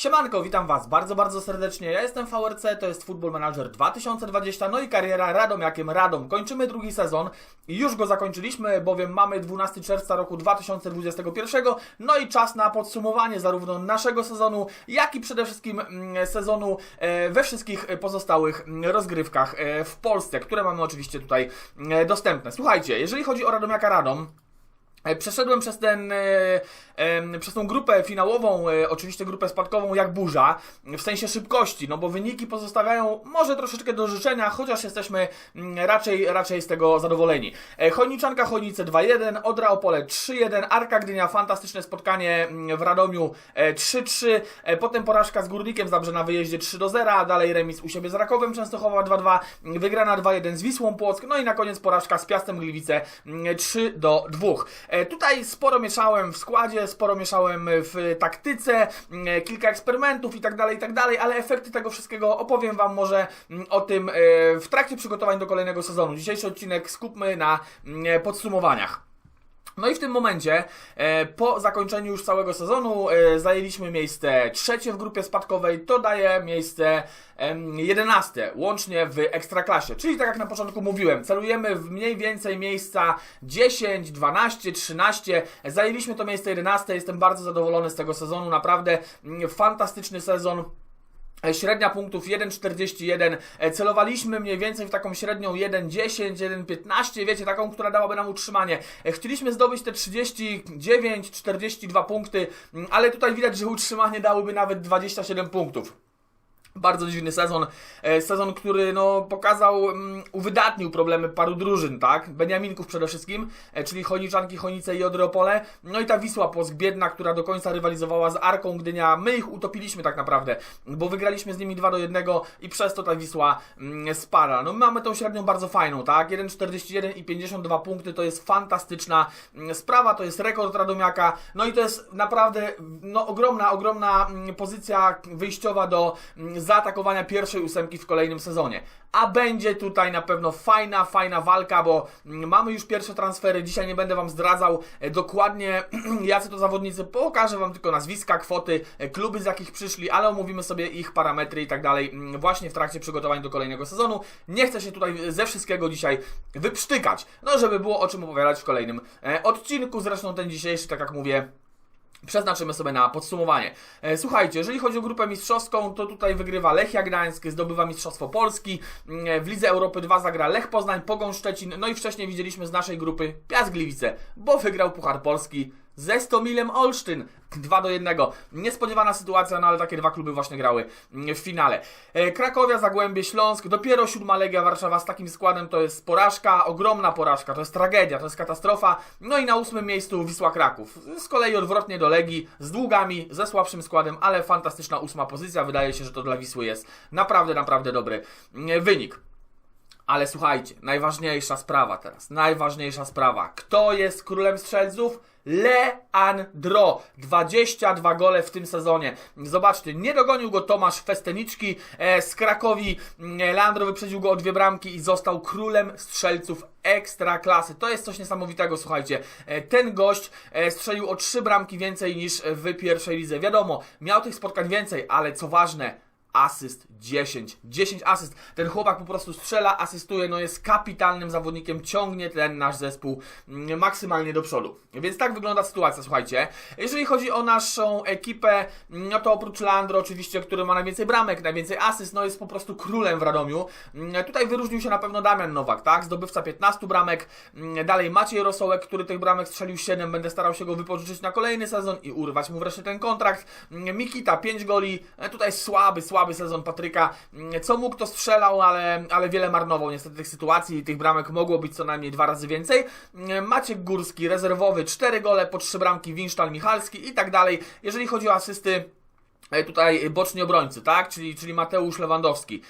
Siemanko, witam Was bardzo, bardzo serdecznie. Ja jestem VRC, to jest Football Manager 2020, no i kariera Radomiakiem Radom. Kończymy drugi sezon i już go zakończyliśmy, bowiem mamy 12 czerwca roku 2021, no i czas na podsumowanie zarówno naszego sezonu, jak i przede wszystkim mm, sezonu e, we wszystkich pozostałych mm, rozgrywkach e, w Polsce, które mamy oczywiście tutaj e, dostępne. Słuchajcie, jeżeli chodzi o Radomiaka Radom, Przeszedłem przez ten, przez tą grupę finałową, e, oczywiście grupę spadkową jak burza, w sensie szybkości, no bo wyniki pozostawiają może troszeczkę do życzenia, chociaż jesteśmy mm, raczej, raczej z tego zadowoleni. E, Chojniczanka Chojnice 2-1, Odra Opole 3-1, Arka Gdynia, fantastyczne spotkanie mm, w Radomiu e, 3-3, e, potem porażka z Górnikiem Zabrze na wyjeździe 3-0, dalej remis u siebie z Rakowem Częstochowa 2-2, wygrana 2-1 z Wisłą Płock, no i na koniec porażka z Piastem Gliwice mm, 3-2. E, Tutaj sporo mieszałem w składzie, sporo mieszałem w taktyce, mm, kilka eksperymentów i tak dalej, i tak dalej, ale efekty tego wszystkiego opowiem Wam może mm, o tym e, w trakcie przygotowań do kolejnego sezonu. Dzisiejszy odcinek skupmy na mm, podsumowaniach. No i w tym momencie, e, po zakończeniu już całego sezonu, e, zajęliśmy miejsce trzecie w grupie spadkowej, to daje miejsce jedenaste, łącznie w Ekstraklasie. Czyli tak jak na początku mówiłem, celujemy w mniej więcej miejsca 10, 12, 13. Zajęliśmy to miejsce 11, jestem bardzo zadowolony z tego sezonu, naprawdę mm, fantastyczny sezon. E, Średnia punktów 1,41. E, Celowaliśmy mniej więcej w taką średnią 1,10, 1,15, wiecie, taką, która dałaby nam utrzymanie. E, Chcieliśmy zdobyć te 39, 42 punkty, mm, ale tutaj widać, że utrzymanie dałyby nawet 27 punktów. Bardzo dziwny sezon. E, Sezon, który no, pokazał, um, uwydatnił problemy paru drużyn, tak? Beniaminków przede wszystkim, e, czyli Chojniczanki, Chojnice i Odry Opole. No i ta Wisła Płock, biedna, która do końca rywalizowała z Arką Gdynia. My ich utopiliśmy tak naprawdę, bo wygraliśmy z nimi 2 do 1 i przez to ta Wisła mm, spada. No my mamy tą średnią bardzo fajną, tak? 1,41 i 52 punkty to jest fantastyczna mm, sprawa, to jest rekord Radomiaka. No i to jest naprawdę no, ogromna, ogromna pozycja wyjściowa do zaatakowania pierwszej ósemki w kolejnym sezonie. A będzie tutaj na pewno fajna, fajna walka, bo mamy już pierwsze transfery. Dzisiaj nie będę Wam zdradzał e, dokładnie, jacy to zawodnicy. Pokażę Wam tylko nazwiska, kwoty, e, kluby z jakich przyszli, ale omówimy sobie ich parametry i tak dalej mm, właśnie w trakcie przygotowań do kolejnego sezonu. Nie chcę się tutaj ze wszystkiego dzisiaj wyprztykać, no żeby było o czym opowiadać w kolejnym e, odcinku. Zresztą ten dzisiejszy, tak jak mówię, Przeznaczymy sobie na podsumowanie. E, Słuchajcie, jeżeli chodzi o grupę mistrzowską, to tutaj wygrywa Lechia Gdańsk, zdobywa Mistrzostwo Polski. Mm, W Lidze Europy 2 zagra Lech Poznań, Pogoń Szczecin, no i wcześniej widzieliśmy z naszej grupy Piast Gliwice, bo wygrał Puchar Polski ze Stomilem Olsztyn 2 do 1. Niespodziewana sytuacja, no ale takie dwa kluby właśnie grały mm, w finale. E, Krakowia, Zagłębie, Śląsk, dopiero siódma Legia Warszawa z takim składem to jest porażka, ogromna porażka, to jest tragedia, to jest katastrofa. No i na ósmym miejscu Wisła Kraków. Z kolei odwrotnie do Legii, z długami, ze słabszym składem, ale fantastyczna ósma pozycja. Wydaje się, że to dla Wisły jest naprawdę, naprawdę dobry mm, wynik. Ale słuchajcie, najważniejsza sprawa teraz, najważniejsza sprawa. Kto jest królem strzelców? Leandro. 22 gole w tym sezonie. Zobaczcie, nie dogonił go Tomasz Festeniczki e, z Krakowi. Mm, Leandro wyprzedził go o dwie bramki i został królem strzelców ekstra klasy. To jest coś niesamowitego, słuchajcie. E, ten gość e, strzelił o trzy bramki więcej niż w pierwszej lidze. Wiadomo, miał tych spotkań więcej, ale co ważne, asyst 10. 10 asyst. Ten chłopak po prostu strzela, asystuje, no jest kapitalnym zawodnikiem, ciągnie ten nasz zespół mm, maksymalnie do przodu. Więc tak wygląda sytuacja, słuchajcie. Jeżeli chodzi o naszą ekipę, no to oprócz Leandro oczywiście, który ma najwięcej bramek, najwięcej asyst, no jest po prostu królem w Radomiu. Mm, Tutaj wyróżnił się na pewno Damian Nowak, tak? Zdobywca 15 bramek. Mm, Dalej Maciej Rosołek, który tych bramek strzelił 7. Będę starał się go wypożyczyć na kolejny sezon i urwać mu wreszcie ten kontrakt. Mm, Mikita 5 goli. E, Tutaj słaby, słaby sezon Patryka. Mm, Co mógł, to strzelał, ale, ale wiele marnował niestety tych sytuacji i tych bramek mogło być co najmniej dwa razy więcej. Mm, Maciek Górski, rezerwowy, 4 gole po 3 bramki, Winsztal Michalski i tak dalej. Jeżeli chodzi o asysty, Tutaj boczni obrońcy, tak? Czyli, czyli Mateusz Lewandowski.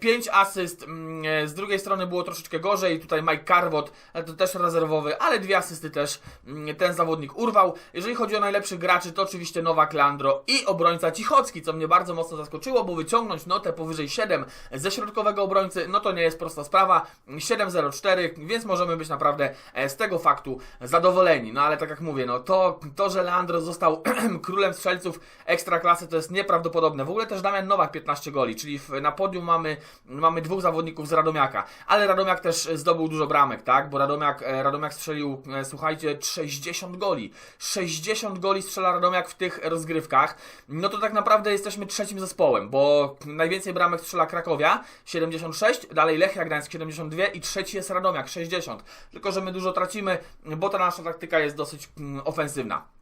5 asyst, mm, e, z drugiej strony było troszeczkę gorzej. Tutaj Mike Carwot, ale to też rezerwowy, ale dwie asysty też mm, ten zawodnik urwał. Jeżeli chodzi o najlepszych graczy, to oczywiście Nowak Leandro i obrońca Cichocki, co mnie bardzo mocno zaskoczyło, bo wyciągnąć notę powyżej 7 ze środkowego obrońcy, no to nie jest prosta sprawa. 7-0-4, więc możemy być naprawdę e, z tego faktu zadowoleni. No ale tak jak mówię, no to, to że Leandro został królem strzelców ekstra klasy, to jest nieprawdopodobne. W ogóle też Damian Nowak 15 goli, czyli w, na podium mamy, mamy dwóch zawodników z Radomiaka. Ale Radomiak też zdobył dużo bramek, tak? Bo Radomiak, e, Radomiak strzelił, e, słuchajcie, 60 goli. 60 goli strzela Radomiak w tych rozgrywkach. No to tak naprawdę jesteśmy trzecim zespołem, bo najwięcej bramek strzela Krakowia 76, dalej Lechia Gdańsk 72 i trzeci jest Radomiak 60. Tylko, że my dużo tracimy, bo ta nasza taktyka jest dosyć mm, ofensywna.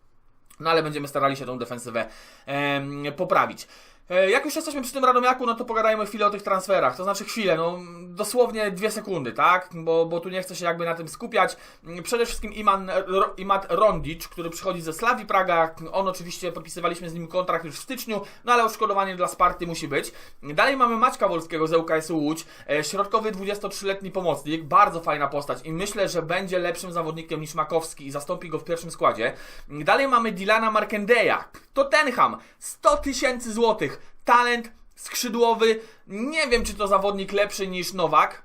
No ale będziemy starali się tą defensywę em, poprawić. E, Jak już jesteśmy przy tym Radomiaku, no to pogadajmy chwilę o tych transferach. To znaczy chwilę, no dosłownie dwie sekundy, tak? Bo, bo tu nie chcę się jakby na tym skupiać. Przede wszystkim Iman, Ro- Imat Rondic, który przychodzi ze Slawii Praga. On oczywiście podpisywaliśmy z nim kontrakt już w styczniu, no ale odszkodowanie dla Sparty musi być. Dalej mamy Maćka Wolskiego z ŁKS-u Łódź, e, środkowy 23-letni pomocnik, bardzo fajna postać i myślę, że będzie lepszym zawodnikiem niż Makowski i zastąpi go w pierwszym składzie. Dalej mamy Dilana Markendeja, Tottenham, 100 tysięcy złotych, talent skrzydłowy, nie wiem czy to zawodnik lepszy niż Nowak,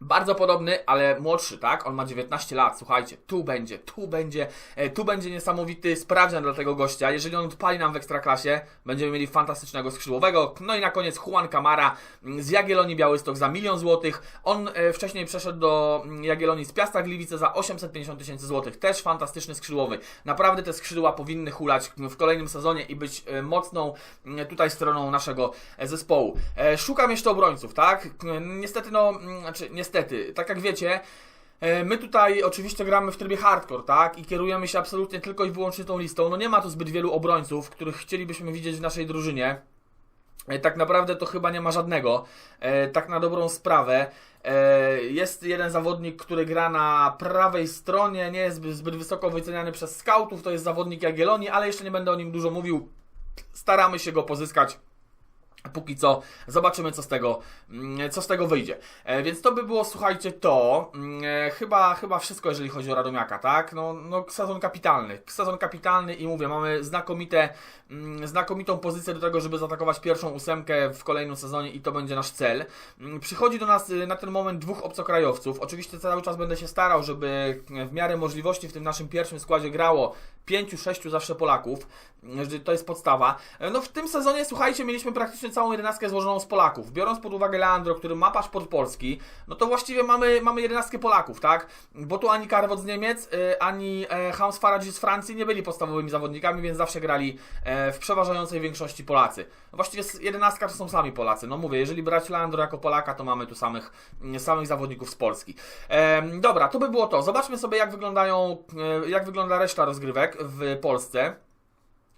bardzo podobny, ale młodszy, tak? On ma 19 lat, słuchajcie, tu będzie, tu będzie, e, tu będzie niesamowity sprawdzian dla tego gościa. Jeżeli on odpali nam w ekstraklasie, będziemy mieli fantastycznego skrzydłowego. No i na koniec Juan Camara mm, z Jagiellonii Białystok za milion złotych. On e, wcześniej przeszedł do mm, Jagiellonii z Piasta Gliwice za 850 tysięcy złotych. Też fantastyczny skrzydłowy. Naprawdę te skrzydła powinny hulać w kolejnym sezonie i być e, mocną mm, tutaj stroną naszego zespołu. Szukam jeszcze obrońców, tak? Niestety, no, znaczy, niestety, tak jak wiecie, e, My tutaj oczywiście gramy w trybie hardcore, tak? I kierujemy się absolutnie tylko i wyłącznie tą listą. No nie ma tu zbyt wielu obrońców, których chcielibyśmy widzieć w naszej drużynie. E, Tak naprawdę to chyba nie ma żadnego. E, Tak na dobrą sprawę. Jest jeden zawodnik, który gra na prawej stronie, nie jest zbyt- zbyt wysoko wyceniany przez scoutów. To jest zawodnik Jagiellonii, ale jeszcze nie będę o nim dużo mówił. Staramy się go pozyskać. Póki co zobaczymy, co z tego, mm, co z tego wyjdzie. E, więc to by było, słuchajcie, to. Mm, E, chyba, chyba wszystko, jeżeli chodzi o Radomiaka, tak? No, no sezon kapitalny. Sezon kapitalny i mówię, mamy znakomite, mm, znakomitą pozycję do tego, żeby zaatakować pierwszą ósemkę w kolejnym sezonie i to będzie nasz cel. Przychodzi do nas y, na ten moment dwóch obcokrajowców. Oczywiście cały czas będę się starał, żeby w miarę możliwości w tym naszym pierwszym składzie grało pięciu, sześciu zawsze Polaków. To jest podstawa. E, No w tym sezonie, słuchajcie, mieliśmy praktycznie całą jedenastkę złożoną z Polaków. Biorąc pod uwagę Leandro, który ma paszport polski, no to właściwie mamy, mamy jedenastkę Polaków, tak? Bo tu ani Karwot z Niemiec, y, ani e, Hans Faradzi z Francji nie byli podstawowymi zawodnikami, więc zawsze grali e, w przeważającej większości Polacy. No właściwie jedenastka to są sami Polacy. No mówię, jeżeli brać Leandro jako Polaka, to mamy tu samych, mm, samych zawodników z Polski. Dobra, to by było to. Zobaczmy sobie, jak wyglądają, e, jak wygląda reszta rozgrywek w Polsce.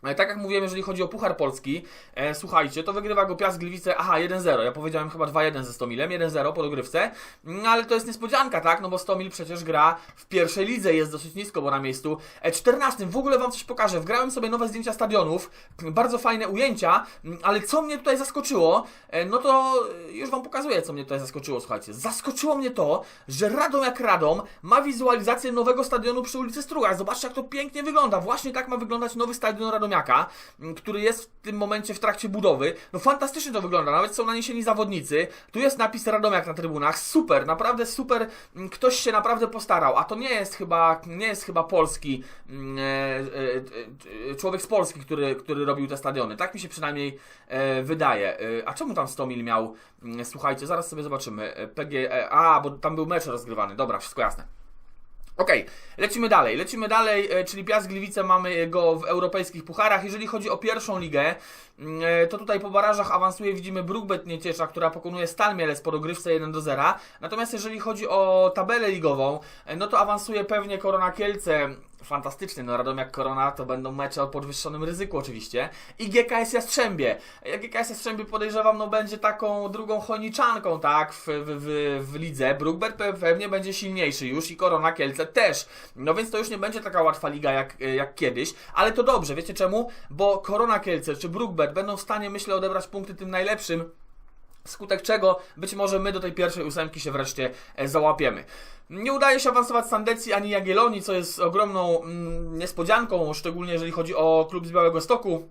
E, Tak jak mówiłem, jeżeli chodzi o Puchar Polski, e, słuchajcie, to wygrywa go Piast Gliwice, aha, 1-0, ja powiedziałem chyba 2-1 ze Stomilem, 1-0 po dogrywce, no ale to jest niespodzianka, tak, no bo Stomil przecież gra w pierwszej lidze, jest dosyć nisko, bo na miejscu e, 14, w ogóle Wam coś pokażę, wgrałem sobie nowe zdjęcia stadionów, bardzo fajne ujęcia, m, ale co mnie tutaj zaskoczyło, e, no to e, już Wam pokazuję, co mnie tutaj zaskoczyło, słuchajcie, zaskoczyło mnie to, że Radom jak Radom ma wizualizację nowego stadionu przy ulicy Struga, zobaczcie jak to pięknie wygląda, właśnie tak ma wyglądać nowy stadion Radomiaka, m, który jest w tym momencie w trakcie budowy. No fantastycznie to wygląda, nawet są naniesieni zawodnicy. Tu jest napis Radomiak na trybunach. Super, naprawdę super. M, Ktoś się naprawdę postarał, a to nie jest chyba nie jest chyba polski m, e, e, e, człowiek z Polski, który, który robił te stadiony. Tak mi się przynajmniej wydaje. A czemu tam 100 mil miał? Słuchajcie, zaraz sobie zobaczymy. PG, a, bo tam był mecz rozgrywany. Dobra, wszystko jasne. Okej, lecimy dalej. Lecimy dalej, e, czyli Piast Gliwice mamy go w europejskich pucharach. Jeżeli chodzi o pierwszą ligę, mm, e, to tutaj po barażach awansuje, widzimy Brookbet Nieciesza, która pokonuje Stal Mielec po dogrywce 1 do 0. Natomiast jeżeli chodzi o tabelę ligową, e, no to awansuje pewnie Korona Kielce. Fantastyczny, no Radomiak Korona to będą mecze o podwyższonym ryzyku oczywiście. I GKS Jastrzębie. Ja GKS Jastrzębie podejrzewam, no będzie taką drugą choniczanką, tak, w, w, w, w lidze. Brookbet pe- pewnie będzie silniejszy już i Korona Kielce też. No więc to już nie będzie taka łatwa liga jak, jak kiedyś, ale to dobrze, wiecie czemu? Bo Korona Kielce czy Brookbet będą w stanie, myślę, odebrać punkty tym najlepszym, Wskutek czego być może my do tej pierwszej ósemki się wreszcie e, załapiemy. Nie udaje się awansować Sandecji ani Jagiellonii, co jest ogromną mm, niespodzianką, szczególnie jeżeli chodzi o klub z Białego Stoku.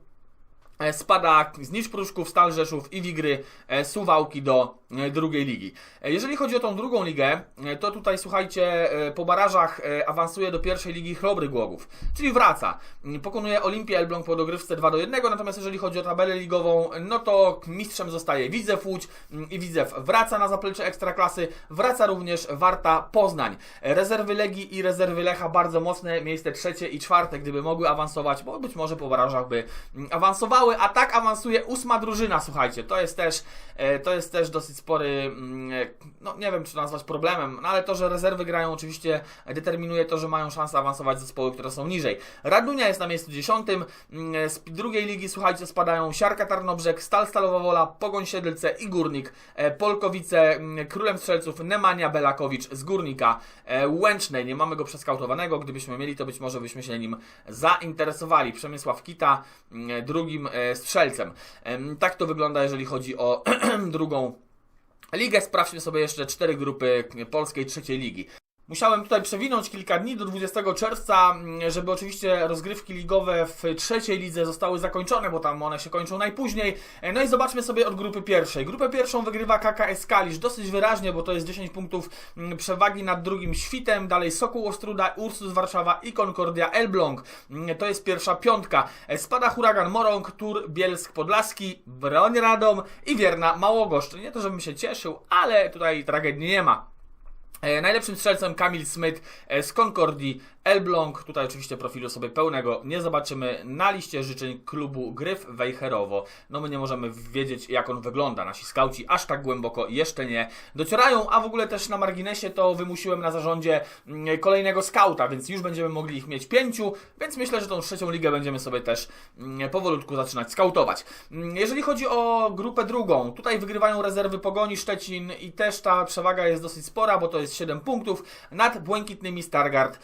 E, Spada Znicz Pruszków, Stal Rzeszów i Wigry e, Suwałki do drugiej ligi. E, Jeżeli chodzi o tą drugą ligę, e, to tutaj słuchajcie, e, po barażach e, awansuje do pierwszej ligi Chrobry Głogów, czyli wraca. Mm, Pokonuje Olimpię Elbląg po dogrywce 2 do 1, natomiast jeżeli chodzi o tabelę ligową, no to mistrzem zostaje Widzew Łódź mm, i Widzew wraca na zaplecze Ekstraklasy, wraca również Warta Poznań. E, Rezerwy Legii i rezerwy Lecha bardzo mocne, miejsce trzecie i czwarte, gdyby mogły awansować, bo być może po barażach by mm, awansowały, a tak awansuje ósma drużyna, słuchajcie, to jest też, e, to jest też dosyć spory, mm, no nie wiem czy nazwać problemem, no ale to, że rezerwy grają oczywiście determinuje to, że mają szansę awansować zespoły, które są niżej. Radunia jest na miejscu dziesiątym, mm, z drugiej ligi, słuchajcie, spadają Siarka Tarnobrzeg, Stal Stalowa Wola, Pogoń Siedlce i Górnik, e, Polkowice, mm, Królem Strzelców, Nemanja Belakowicz z Górnika, e, Łęcznej, nie mamy go przeskautowanego, gdybyśmy mieli, to być może byśmy się nim zainteresowali. Przemysław Kita, drugim e, strzelcem. Em, Tak to wygląda, jeżeli chodzi o drugą ligę. Sprawdźmy sobie jeszcze cztery grupy polskiej trzeciej ligi. Musiałem tutaj przewinąć kilka dni do 20 czerwca, mm, żeby oczywiście rozgrywki ligowe w trzeciej lidze zostały zakończone, bo tam one się kończą najpóźniej. E, No i zobaczmy sobie od grupy pierwszej. Grupę pierwszą wygrywa KKS Kalisz dosyć wyraźnie, bo to jest 10 punktów mm, przewagi nad drugim Świtem, dalej Sokół Ostruda, Ursus Warszawa i Concordia Elbląg. Mm, To jest pierwsza piątka. E, Spada Huragan Morąg, Tur Bielsk Podlaski, Broń Radom i Wierna Małogoszcz. Nie to, żebym się cieszył, ale tutaj tragedii nie ma. E, Najlepszym strzelcem Kamil Smyt e, z Concordii Elbląg. Tutaj oczywiście profilu sobie pełnego nie zobaczymy na liście życzeń klubu Gryf Wejherowo. No my nie możemy wiedzieć jak on wygląda. Nasi skauci aż tak głęboko jeszcze nie docierają, a w ogóle też na marginesie to wymusiłem na zarządzie mm, kolejnego skauta, więc już będziemy mogli ich mieć pięciu, więc myślę, że tą trzecią ligę będziemy sobie też mm, powolutku zaczynać skautować. Mm, Jeżeli chodzi o grupę drugą, tutaj wygrywają rezerwy Pogoni Szczecin i też ta przewaga jest dosyć spora, bo to jest 7 punktów nad błękitnymi Stargard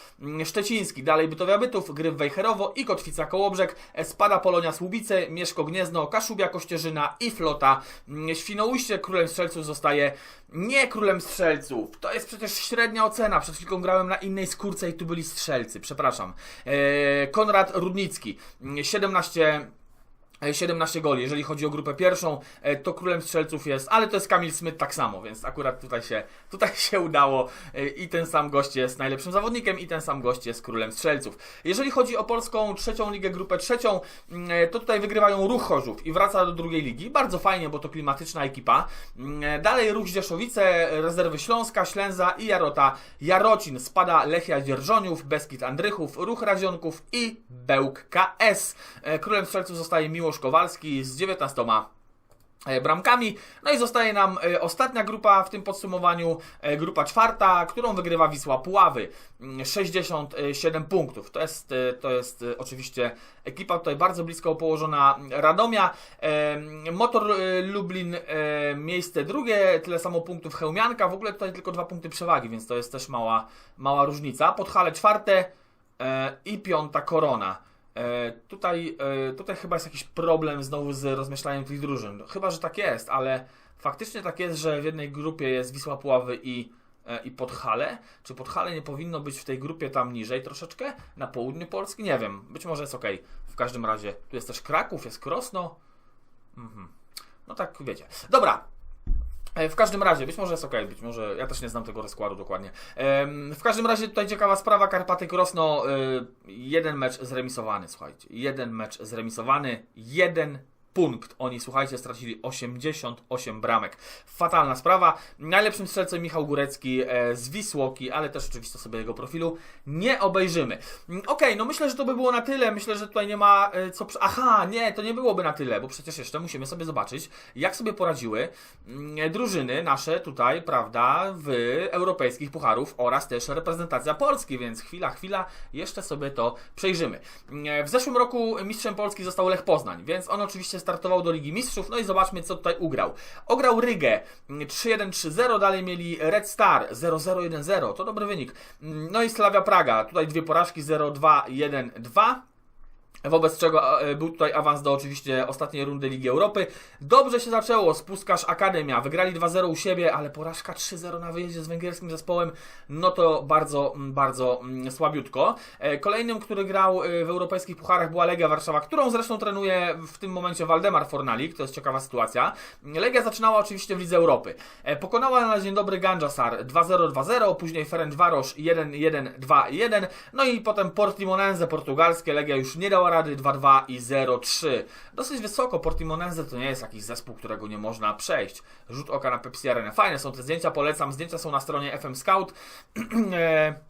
Szczeciński. Dalej Bytowia Bytów, Gryf Wejherowo i Kotwica Kołobrzeg, spada Polonia Słubice, Mieszko Gniezno, Kaszubia Kościerzyna i Flota Świnoujście. Królem Strzelców zostaje nie Królem Strzelców. To jest przecież średnia ocena. Przed chwilką grałem na innej skórce i tu byli strzelcy. Przepraszam. E, Konrad Rudnicki, mm, 17 E, 17 goli. Jeżeli chodzi o grupę pierwszą, e, to królem strzelców jest, ale to jest Kamil Smyt tak samo, więc akurat tutaj się, tutaj się udało e, i ten sam gość jest najlepszym zawodnikiem i ten sam gość jest królem strzelców. Jeżeli chodzi o polską trzecią ligę, grupę trzecią, mm, e, to tutaj wygrywają Ruch Chorzów i wraca do drugiej ligi. Bardzo fajnie, bo to klimatyczna ekipa. Mm, e, Dalej Ruch Dzieszowice, rezerwy Śląska, Ślęza i Jarota Jarocin. Spada Lechia Dzierżoniów, Beskid Andrychów, Ruch Razionków i Bełk KS. E, Królem strzelców zostaje Miłosz Kowalski z 19 e, bramkami. No i zostaje nam e, ostatnia grupa w tym podsumowaniu, e, grupa czwarta, którą wygrywa Wisła Puławy. Mm, 67 punktów. To jest, to jest oczywiście ekipa tutaj bardzo blisko położona Radomia. E, Motor Lublin miejsce drugie, tyle samo punktów Chełmianka. W ogóle tutaj tylko dwa punkty przewagi, więc to jest też mała, mała różnica. Podhale czwarte i piąta Korona. E, Tutaj, e, tutaj chyba jest jakiś problem znowu z rozmieszczaniem tych drużyn. Chyba, że tak jest, ale faktycznie tak jest, że w jednej grupie jest Wisła Puławy i, e, i Podhale. Czy Podhale nie powinno być w tej grupie tam niżej troszeczkę? Na południu Polski? Nie wiem. Być może jest ok. W każdym razie tu jest też Kraków, jest Krosno. Mhm. No tak, wiecie. Dobra, W każdym razie, być może jest ok, być może ja też nie znam tego rozkładu dokładnie. W każdym razie tutaj ciekawa sprawa, Karpaty Krosno, y, jeden mecz zremisowany, słuchajcie, jeden mecz zremisowany, jeden punkt. Oni, słuchajcie, stracili 88 bramek. Fatalna sprawa. Najlepszym strzelcem Michał Górecki e, z Wisłoki, ale też oczywiście sobie jego profilu nie obejrzymy. Mm, Okej, no myślę, że to by było na tyle. Myślę, że tutaj nie ma e, co... Aha, nie, to nie byłoby na tyle, bo przecież jeszcze musimy sobie zobaczyć, jak sobie poradziły mm, drużyny nasze tutaj, prawda, w europejskich pucharów oraz też reprezentacja Polski, więc chwila, chwila, jeszcze sobie to przejrzymy. Mm, W zeszłym roku mistrzem Polski został Lech Poznań, więc on oczywiście startował do Ligi Mistrzów, no i zobaczmy, co tutaj ugrał. Ograł Rygę mm, 3-1-3-0, dalej mieli Red Star 0-0-1-0, to dobry wynik. Mm, No i Slavia Praga, tutaj dwie porażki 0-2-1-2. Wobec czego e, był tutaj awans do oczywiście ostatniej rundy Ligi Europy. Dobrze się zaczęło, Spuskarz Akademia. Wygrali 2-0 u siebie, ale porażka 3-0 na wyjeździe z węgierskim zespołem, no to bardzo, mm, bardzo mm, słabiutko. E, Kolejnym, który grał e, w europejskich pucharach była Legia Warszawa, którą zresztą trenuje w tym momencie Waldemar Fornalik, to jest ciekawa sytuacja. Legia zaczynała oczywiście w Lidze Europy. Pokonała na dzień dobry Ganджasar 2-0, 2-0, później Ferencvaros 1-1, 2-1, no i potem Portimonense portugalskie, Legia już nie dała rady 2-2 i 0-3. Dosyć wysoko, Portimonense to nie jest jakiś zespół, którego nie można przejść. Rzut oka na Pepsi Arena. Fajne są te zdjęcia, polecam. Zdjęcia są na stronie FM Scout.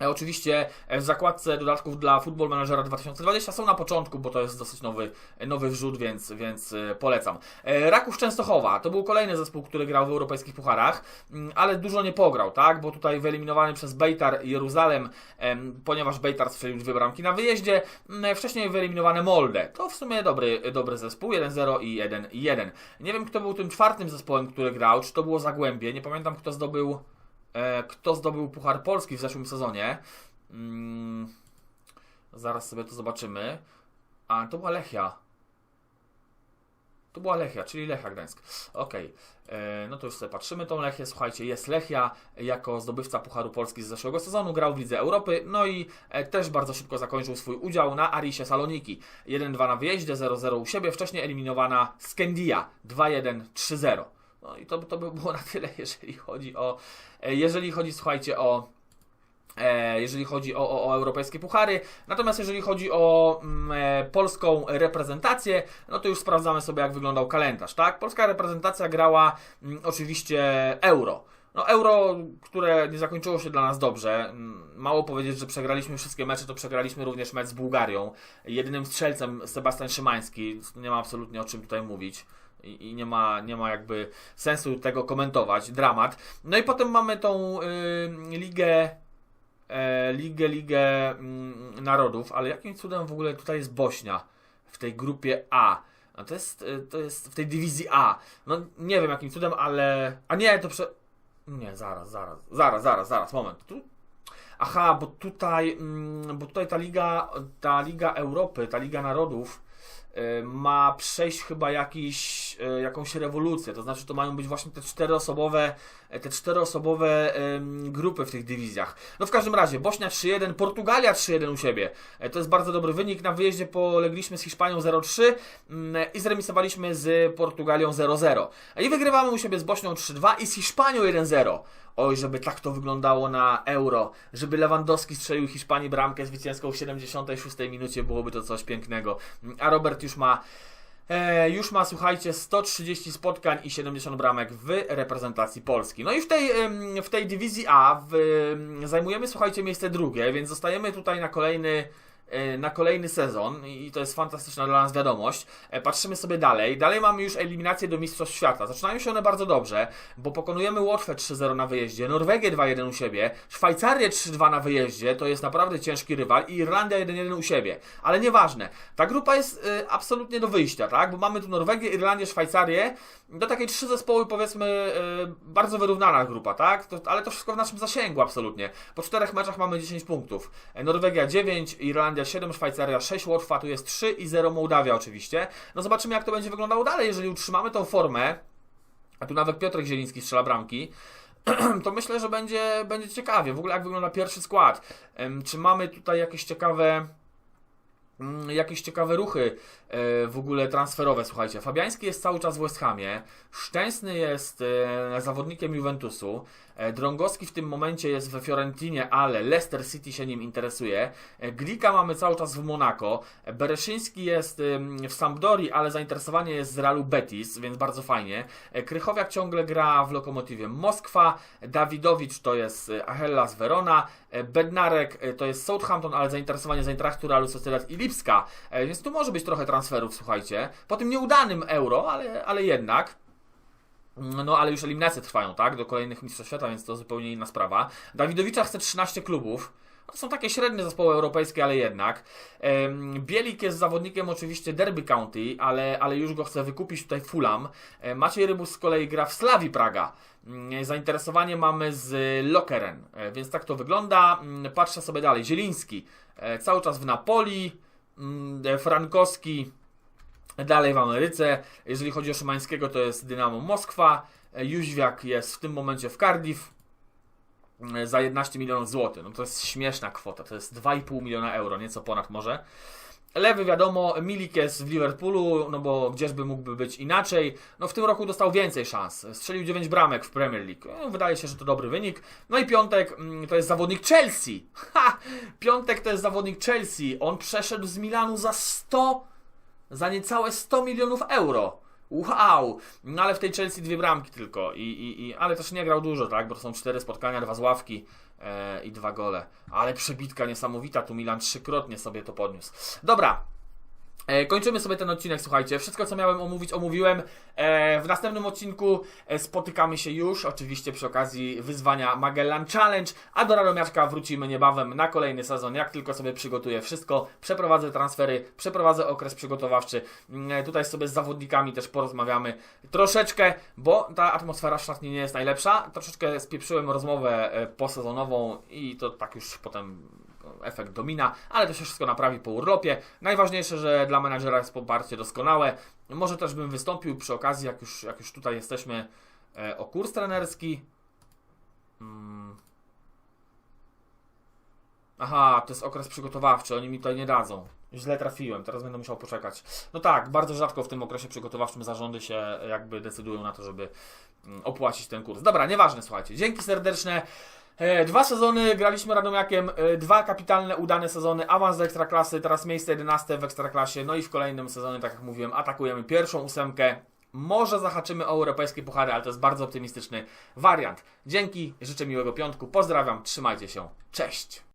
E, Oczywiście e, w zakładce dodatków dla Football Managera 2020 są na początku, bo to jest dosyć nowy, nowy wrzut, więc, więc e, polecam. Raków Częstochowa to był kolejny zespół, który grał w europejskich pucharach, mm, ale dużo nie pograł, tak? Bo tutaj wyeliminowany przez Bejtar Jeruzalem, em, ponieważ Bejtar strzelił dwie bramki na wyjeździe, mm, wcześniej wyeliminowany Molde. To w sumie dobry, dobry zespół, 1-0 i 1-1. Nie wiem, kto był tym czwartym zespołem, który grał, czy to było Zagłębie, nie pamiętam, kto zdobył kto zdobył Puchar Polski w zeszłym sezonie. Mm, zaraz sobie to zobaczymy. A, to była Lechia. To była Lechia, czyli Lechia Gdańsk. Okej, e, no to już sobie patrzymy tą Lechię. Słuchajcie, jest Lechia jako zdobywca Pucharu Polski z zeszłego sezonu, grał w Lidze Europy, no i e, też bardzo szybko zakończył swój udział na Arisie Saloniki. 1-2 na wyjeździe, 0-0 u siebie, wcześniej eliminowana Skendia 2-1, 3-0. No i to, to by było na tyle, jeżeli chodzi o, e, jeżeli chodzi, słuchajcie, o e, jeżeli chodzi o, o, o europejskie puchary. Natomiast jeżeli chodzi o mm, e, polską reprezentację, no to już sprawdzamy sobie, jak wyglądał kalendarz, tak? Polska reprezentacja grała mm, oczywiście euro. No euro, które nie zakończyło się dla nas dobrze. Mm, Mało powiedzieć, że przegraliśmy wszystkie mecze, to przegraliśmy również mecz z Bułgarią. Jedynym strzelcem Sebastian Szymański. Nie ma absolutnie o czym tutaj mówić i, i nie, ma, nie ma jakby sensu tego komentować. Dramat. No i potem mamy tą y, ligę Ligę, Ligę mm, Narodów, ale jakim cudem w ogóle tutaj jest Bośnia w tej grupie A? A to jest, y, to jest w tej dywizji A. No nie wiem jakim cudem, ale. A nie, to prze. Nie, zaraz, zaraz, zaraz, zaraz, zaraz, moment. Tu... Aha, bo tutaj, mm, bo tutaj ta liga, ta liga Europy, ta liga Narodów ma przejść chyba jakiś, y, jakąś rewolucję. To znaczy, to mają być właśnie te czteroosobowe, e, te czteroosobowe grupy w tych dywizjach. No w każdym razie, Bośnia 3-1, Portugalia 3-1 u siebie. E, To jest bardzo dobry wynik. Na wyjeździe polegliśmy z Hiszpanią 0-3 mm, i zremisowaliśmy z Portugalią 0-0. I wygrywamy u siebie z Bośnią 3-2 i z Hiszpanią 1-0. Oj, żeby tak to wyglądało na Euro, żeby Lewandowski strzelił Hiszpanii bramkę zwycięską w 76 minucie, byłoby to coś pięknego. A Robert już ma E, już ma, słuchajcie, 130 spotkań i 70 bramek w reprezentacji Polski. No i w tej, w tej dywizji A w, em, zajmujemy, słuchajcie, miejsce drugie, więc zostajemy tutaj na kolejny na kolejny sezon i to jest fantastyczna dla nas wiadomość. E, Patrzymy sobie dalej. Dalej mamy już eliminację do Mistrzostw Świata. Zaczynają się one bardzo dobrze, bo pokonujemy Łotwę 3-0 na wyjeździe, Norwegię 2-1 u siebie, Szwajcarię 3-2 na wyjeździe, to jest naprawdę ciężki rywal i Irlandia 1-1 u siebie. Ale nieważne. Ta grupa jest y, absolutnie do wyjścia, tak? Bo mamy tu Norwegię, Irlandię, Szwajcarię. Do takiej trzy zespoły powiedzmy y, bardzo wyrównana grupa, tak? To, ale to wszystko w naszym zasięgu absolutnie. Po czterech meczach mamy 10 punktów. E, Norwegia 9, Irlandia 7, Szwajcaria 6, Łotwa tu jest 3 i 0 Mołdawia oczywiście. No zobaczymy jak to będzie wyglądało dalej, jeżeli utrzymamy tą formę. A tu nawet Piotrek Zieliński strzela bramki. To myślę, że będzie, będzie ciekawie. W ogóle jak wygląda pierwszy skład. Czy mamy tutaj jakieś ciekawe mm, jakieś ciekawe ruchy e, w ogóle transferowe, słuchajcie. Fabiański jest cały czas w West Hamie, Szczęsny jest e, zawodnikiem Juventusu, Drągowski w tym momencie jest we Fiorentinie, ale Leicester City się nim interesuje, e, Glika mamy cały czas w Monako, e, Bereszyński jest w Sampdori, ale zainteresowanie jest z Realu Betis, więc bardzo fajnie. E, Krychowiak ciągle gra w Lokomotywie Moskwa, Dawidowicz to jest e, Ahellas Verona, e, Bednarek e, to jest Southampton, ale zainteresowanie z Eintrachtu, Realu Sociedad i Lipska, e, więc tu może być trochę transferów, słuchajcie. Po tym nieudanym euro, ale, ale jednak. No, ale już eliminacje trwają, tak? Do kolejnych mistrzostw świata, więc to zupełnie inna sprawa. Dawidowicza chce 13 klubów. To są takie średnie zespoły europejskie, ale jednak. Bielik jest zawodnikiem oczywiście Derby County, ale, ale już go chce wykupić tutaj Fulham. E, Maciej Rybus z kolei gra w Slawi Praga. Mm, Zainteresowanie mamy z Lokeren, e, więc tak to wygląda. Mm, Patrzę sobie dalej. Zieliński e, cały czas w Napoli. Mm, Frankowski dalej w Ameryce. Jeżeli chodzi o Szymańskiego, to jest Dynamo Moskwa. Jóźwiak jest w tym momencie w Cardiff e, za 11 milionów złotych. No to jest śmieszna kwota, to jest 2,5 miliona euro, nieco ponad może. Lewy wiadomo, Milik jest w Liverpoolu, no bo gdzieżby mógłby być inaczej. No w tym roku dostał więcej szans. Strzelił 9 bramek w Premier League. No, wydaje się, że to dobry wynik. No i piątek mm, to jest zawodnik Chelsea. Ha! Piątek to jest zawodnik Chelsea. On przeszedł z Milanu za 100, za niecałe 100 milionów euro. Wow! No ale w tej Chelsea dwie bramki tylko. I, i, i, ale też nie grał dużo, tak? Bo to są cztery spotkania, dwa z ławki e, i dwa gole. Ale przebitka niesamowita. Tu Milan trzykrotnie sobie to podniósł. Dobra. E, Kończymy sobie ten odcinek, słuchajcie. Wszystko, co miałem omówić, omówiłem. E, w następnym odcinku e, spotykamy się już, oczywiście przy okazji wyzwania Magellan Challenge, a do Radomiaczka wrócimy niebawem na kolejny sezon. Jak tylko sobie przygotuję wszystko, przeprowadzę transfery, przeprowadzę okres przygotowawczy. Mm, Tutaj sobie z zawodnikami też porozmawiamy troszeczkę, bo ta atmosfera w szatni nie jest najlepsza. Troszeczkę spieprzyłem rozmowę posezonową i to tak już potem efekt domina, ale to się wszystko naprawi po urlopie. Najważniejsze, że dla menadżera jest poparcie doskonałe. Może też bym wystąpił przy okazji, jak już, jak już tutaj jesteśmy, e, o kurs trenerski. Mm. Aha, to jest okres przygotowawczy, oni mi tutaj nie dadzą. Źle trafiłem, teraz będę musiał poczekać. No tak, bardzo rzadko w tym okresie przygotowawczym zarządy się jakby decydują na to, żeby mm, opłacić ten kurs. Dobra, nieważne, słuchajcie. Dzięki serdeczne. E, Dwa sezony graliśmy Radomiakiem, e, dwa kapitalne, udane sezony, awans do Ekstraklasy, teraz miejsce 11 w Ekstraklasie, no i w kolejnym sezonie, tak jak mówiłem, atakujemy pierwszą ósemkę. Może zahaczymy o europejskie puchary, ale to jest bardzo optymistyczny wariant. Dzięki, życzę miłego piątku, pozdrawiam, trzymajcie się, cześć!